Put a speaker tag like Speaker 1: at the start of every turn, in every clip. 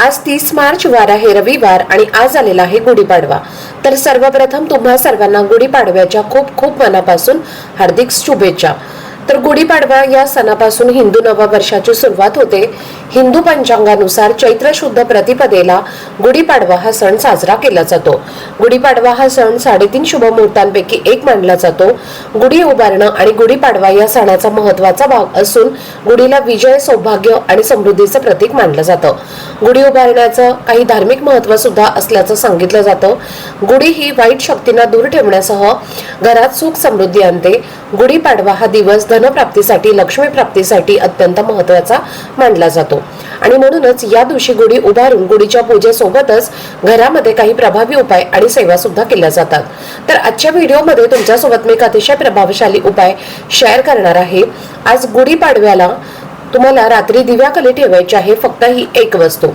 Speaker 1: आज तीस मार्च वार आहे रविवार आणि आज आलेला आहे गुढीपाडवा. तर सर्वप्रथम तुम्हा सर्वांना गुढीपाडव्याच्या खूप खूप मनापासून हार्दिक शुभेच्छा. तर गुढीपाडवा या सणापासून हिंदू नववर्षाची सुरुवात होते. हिंदू पंचांगानुसार चैत्र शुद्ध प्रतिपदेला गुढीपाडवा हा सण साजरा केला जातो. गुढीपाडवा हा सण साडेतीन शुभ मुहूर्तांपैकी एक मानला जातो. गुढी उभारणं आणि गुढीपाडवा या सणाचा महत्त्वाचा भाग असून गुढीला विजय सौभाग्य आणि समृद्धीचं प्रतीक मानलं जातं. गुढी उभारण्याचं काही धार्मिक महत्त्व सुद्धा असल्याचं सांगितलं जातं. गुढी ही वाईट शक्तींना दूर ठेवण्यासह घरात सुख समृद्धी आणते. गुढीपाडवा हा दिवस धनप्राप्तीसाठी लक्ष्मी प्राप्तीसाठी अत्यंत महत्त्वाचा मानला जातो. आणि म्हणूनच या दिवशी गुढी उभारून गुढीच्या पूजेसोबतच घरामध्ये काही प्रभावी उपाय आणि सेवा सुद्धा केल्या जातात. तर आजच्या व्हिडिओमध्ये तुमच्यासोबत मी एक अतिशय प्रभावशाली उपाय शेअर करणार आहे. आज गुढीपाडव्याला तुम्हाला रात्री दिव्याखाली ठेवायची आहे फक्त ही एक वस्तू.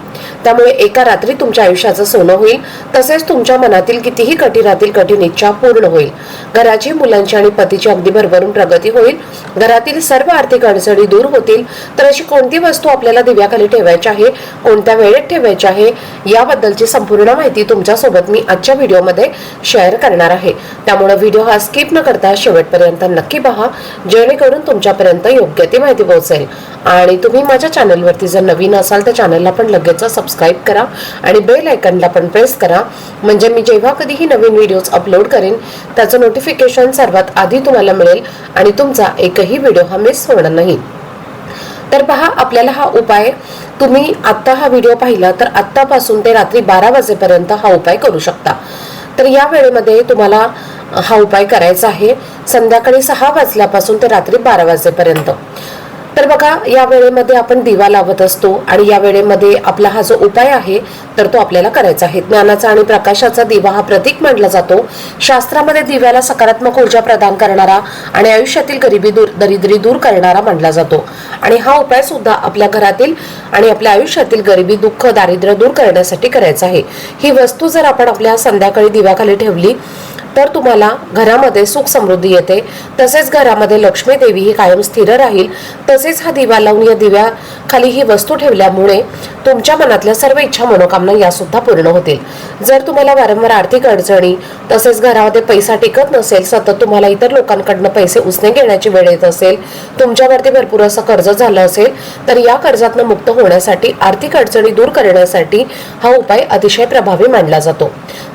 Speaker 1: त्यामुळे एका रात्री तुमच्या आयुष्याचं सोनं होईल तसेच तुमच्या मनातील कितीही कठीणातील कठीण इच्छा पूर्ण होईल. घराची मुलांची आणि पतीची अगदी भरभरून प्रगती होईल. घरातील सर्व आर्थिक अडचणी दूर होतील. तर अशी कोणती वस्तू आपल्याला दिव्याखाली ठेवायची आहे कोणत्या वेळेत ठेवायची आहे याबद्दलची संपूर्ण माहिती तुमच्यासोबत मी आजच्या व्हिडिओमध्ये शेअर करणार आहे. त्यामुळे व्हिडिओ हा स्किप न करता शेवटपर्यंत नक्की पहा जेणेकरून तुमच्यापर्यंत योग्य ती माहिती पोहोचेल. आणि तुम्ही माझ्या चॅनलवरती जर नवीन असाल तर चॅनलला पण लगेच सबस्क्राईब करा आणि बेल आयकनला पण प्रेस करा. म्हणजे मी जेव्हा कधीही नवीन व्हिडिओज अपलोड करेन त्याचं नोटिफिकेशन सर्वात आधी तुम्हाला मिळेल आणि तुमचा एकही व्हिडिओ हा मिस होणार नाही. तर पहा आपल्याला हा उपाय तुम्ही आत्ता हा व्हिडिओ पाहिला तर आत्तापासून ते रात्री बारा वाजेपर्यंत हा उपाय करू शकता. तर या वेळेमध्ये तुम्हाला हा उपाय करायचा आहे. संध्याकाळी सहा वाजल्यापासून ते रात्री बारा वाजेपर्यंत. तर बघा या वेळेमध्ये आपण दिवा लावत असतो आणि या वेळेमध्ये आपला हा जो उपाय आहे तर तो आपल्याला करायचा आहे. ज्ञानाचा आणि प्रकाशाचा दिवा हा प्रतीक मानला जातो. शास्त्रामध्ये दिव्याला सकारात्मक ऊर्जा प्रदान करणारा आणि आयुष्यातील गरिबी दूर दरिद्री दूर करणारा मानला जातो. आणि हा उपाय सुद्धा आपल्या घरातील आणि आपल्या आयुष्यातील गरिबी दुःख दारिद्र्य दूर करण्यासाठी करायचा आहे. ही वस्तू जर आपण आपल्या संध्याकाळी दिव्याखाली ठेवली तर तुम्हाला घरामध्ये सुख समृद्धी येते. तसेच घरामध्ये लक्ष्मी देवी ही कायम स्थिर राहील. तसेच हा दिवा लावून या दिव्याखाली ही वस्तू ठेवल्यामुळे तुमच्या मनातल्या सर्व इच्छा मनोकामना यासुद्धा पूर्ण होतील. जर तुम्हाला वारंवार आर्थिक अडचणी तसेच घरामध्ये पैसा टिकत नसेल सतत तुम्हाला इतर लोकांकडनं पैसे उसने घेण्याची वेळ येत असेल तुमच्यावरती भरपूर असं कर्ज झालं असेल तर या कर्जातनं मुक्त होण्यासाठी आर्थिक अडचणी दूर करण्यासाठी हा उपाय अतिशय प्रभावी मानला जातो.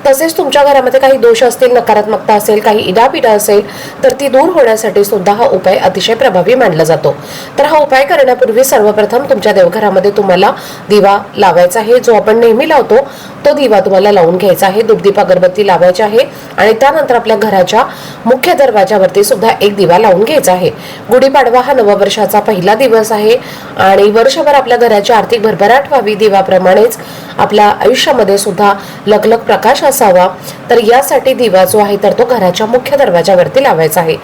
Speaker 1: तसेच तुमच्या घरामध्ये काही दोष असतील नका नकारात्मकता असेल काही इडापिडा असेल तर ती दूर होण्यासाठी सुद्धा हा उपाय अतिशय प्रभावी मानला जातो. तर हा उपाय करण्यापूर्वी सर्वप्रथम तुमच्या देवघरामध्ये तुम्हाला दिवा लावायचा आहे जो आपण नेहमी लावतो. तो दिवा तुम्हाला लावून घ्यायचा आहे. दुपदीप अगरबत्ती लावायची आहे. आणि त्यानंतर आपल्या घराच्या मुख्य दरवाजावरती सुद्धा एक दिवा लावून घ्यायचा आहे. गुढीपाडवा हा नववर्षाचा पहिला दिवस आहे. आणि वर्षभर आपल्या घराची आर्थिक भरभराट व्हावी दिवाप्रमाणेच आपल्या आयुष्यामध्ये सुद्धा लखलख प्रकाश असावा. तर यासाठी दिवा जो आहे तर तो घराच्या मुख्य दरवाजावरती लावायचा आहे.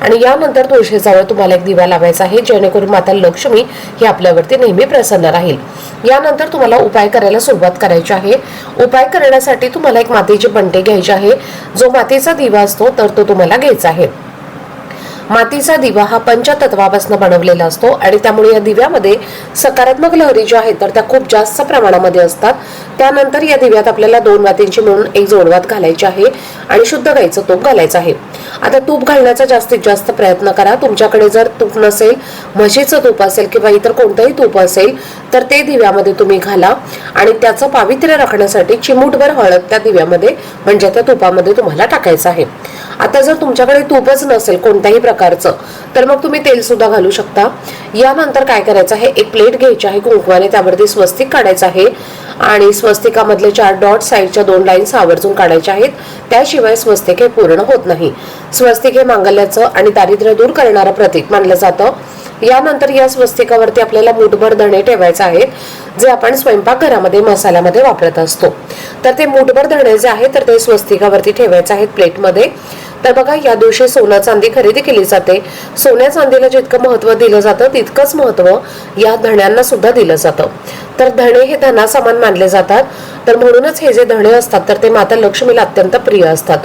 Speaker 1: आणि यानंतर तुळशीजवळ तुम्हाला एक दिवा लावायचा आहे जेणेकरून माता लक्ष्मी ही आपल्यावरती नेहमी प्रसन्न राहील. यानंतर तुम्हाला उपाय करायला सुरुवात करायची आहे. उपाय करण्यासाठी तुम्हाला एक मातीची बंटे घ्यायची आहे. जो मातीचा दिवा असतो तर तो तुम्हाला घ्यायचा आहे. मातीचा दिवा हा पंचतत्वापासून बनवलेला असतो आणि त्यामुळे या दिव्यामध्ये सकारात्मक लहरी ज्या आहेत तर त्या खूप जास्त प्रमाणामध्ये असतात. त्यानंतर या दिव्यात आपल्याला दोन वातींची मिळून एक जोडवात घालायची आहे आणि शुद्ध गाईचं तूप घालायचं आहे. आता तूप घालण्याचा जास्तीत जास्त प्रयत्न करा. तुमच्याकडे जर तूप नसेल म्हशीचं तूप असेल किंवा इतर कोणतंही तूप असेल तर ते दिव्यामध्ये तुम्ही घाला आणि त्याचं पावित्र्य राखण्यासाठी चिमूटभर हळद त्या दिव्यामध्ये म्हणजे त्या तुपामध्ये तुम्हाला टाकायचं आहे. आता जर तुमच्याकडे तूपच नसेल कोणत्याही प्रकारचं तर मग तुम्ही तेल सुद्धा घालू शकता. यानंतर काय करायचं आहे? एक प्लेट घ्यायची आहे कुंकवाने त्यावरती स्वस्तिक काढायचं आहे. आणि स्वस्तिकामधले चार डॉट साईडच्या दोन लाईन्स आवर्जून काढायच्या आहेत. त्याशिवाय स्वस्तिक हे पूर्ण होत नाही. स्वस्तिक हे मांगल्याचं आणि दारिद्र्य दूर करणारं प्रतीक मानलं जातं. यानंतर या स्वस्तिकावरती आपल्याला मुठभर धणे ठेवायचे आहेत जे आपण स्वयंपाकघरामध्ये मसाल्यामध्ये वापरत असतो. तर ते मुठभर धणे जे आहेत तर ते स्वस्तिकावरती ठेवायचे आहेत प्लेटमध्ये. तर बघा या दिवशी सोनं चांदी खरेदी केली जाते. सोन्या चांदीला जितकं महत्त्व दिलं जातं तितकंच महत्त्व या धण्यांना सुद्धा दिलं जातं. तर धणे हे धनासमान मानले जातात. तर म्हणूनच हे जे धणे असतात तर ते माता लक्ष्मीला अत्यंत प्रिय असतात.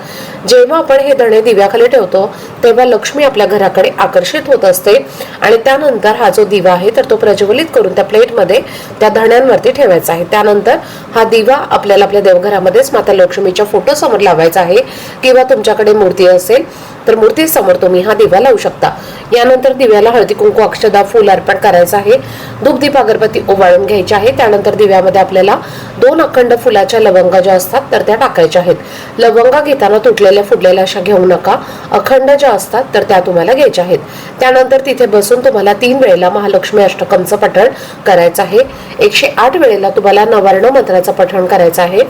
Speaker 1: जेव्हा आपण हे धणे दिव्याखाली ठेवतो तेव्हा लक्ष्मी आपल्या घराकडे आकर्षित होत असते आणि त्यानंतर हा जो दिवा आहे तर तो प्रज्वलित करून त्या प्लेटमध्ये त्या धण्यांवरती ठेवायचा आहे. त्यानंतर हा दिवा आपल्याला आपल्या देवघरामध्येच माता लक्ष्मीच्या फोटो समोर लावायचा आहे. किंवा तुमच्याकडे मूर्ती असेल तर मूर्तीसमोर तुम्ही हा दिवा लावू शकता. यानंतर दिव्याला हळदी कुंकू अक्षदा फुल अर्पण करायचं आहे. दुग्धीप अगरबत्ती ओवाळून घ्यायची आहे. त्यानंतर दिव्यामध्ये आपल्याला दोन अखंड फुलाच्या लवंगा ज्या असतात तर त्या टाकायच्या आहेत. लवंगा घेताना तुटलेल्या फुटलेल्या अशा घेऊ नका. अखंड ज्या असतात तर त्या तुम्हाला घ्यायच्या आहेत. त्यानंतर तिथे बसून तुम्हाला तीन वेळेला महालक्ष्मी अष्टकमचं पठण करायचं आहे. एकशे आठ वेळेला तुम्हाला नवार्ण मंत्राचं पठण करायचं आहे.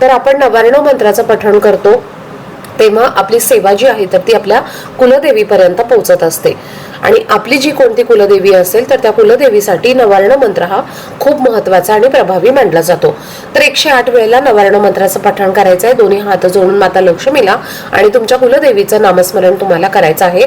Speaker 1: तर आपण नवार्ण मंत्राचं पठण करतो. तेव्हा आपली सेवा जी आहे तर ती आपल्या कुलदेवीपर्यंत पोहोचत असते. आणि आपली जी कोणती कुलदेवी असेल तर त्या कुलदेवीसाठी नवार्ण मंत्र हा खूप महत्त्वाचा आणि प्रभावी मानला जातो. तर एकशे आठ वेळेला नवार्ण मंत्राचं पठण करायचं आहे. दोन्ही हात जोडून माता लक्ष्मीला आणि तुमच्या कुलदेवीचं नामस्मरण तुम्हाला करायचं आहे.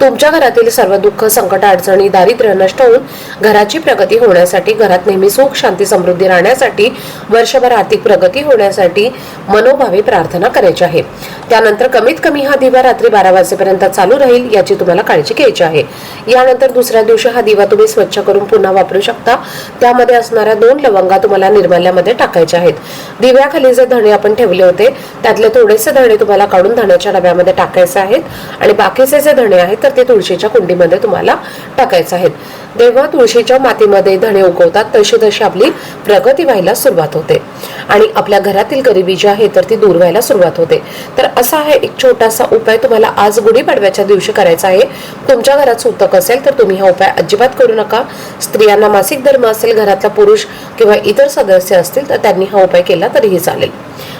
Speaker 1: तुमच्या घरातील सर्व दुःख संकट अडचणी दारिद्र्य नष्ट होऊन घराची प्रगती होण्यासाठी घरात नेहमी सुख शांती समृद्धी राहण्यासाठी वर्षभर आर्थिक प्रगती होण्यासाठी मनोभावे प्रार्थना करायची आहे. त्यानंतर कमीत कमी हा दिवा रात्री बारा वाजेपर्यंत चालू राहील याची तुम्हाला काळजी घ्यायची आहे. यानंतर दुसऱ्या दिवशी हा दिवा तुम्ही स्वच्छ करून पुन्हा वापरू शकता. त्यामध्ये असणाऱ्या दोन लवंगा तुम्हाला निर्माल्यामध्ये टाकायच्या आहेत. दिव्याखाली जे धणे आपण ठेवले होते त्यातले थोडेसे धणे तुम्हाला काढून धण्याच्या डब्यामध्ये टाकायचे आहेत. आणि बाकीचे जे धणे आहेत तर ते तुळशीच्या कुंडीमध्ये तुम्हाला टाकायचे आहेत. जेव्हा तुळशीच्या मातीमध्ये धणे उगवतात तशी तशी आपली प्रगती व्हायला सुरुवात होते. आणि आपल्या घरातील गरिबी जी आहे तर ती दूर व्हायला सुरुवात होते. तर असा हा एक छोटासा उपाय तुम्हाला आज गुढीपाडव्याच्या दिवशी करायचा आहे. तुमच्या घरात सुतक असेल तर तुम्ही हा उपाय अजिबात करू नका. स्त्रियांना मासिक धर्म असेल घरातला पुरुष किंवा इतर सदस्य असतील तर त्यांनी हा उपाय केला तरीही चालेल.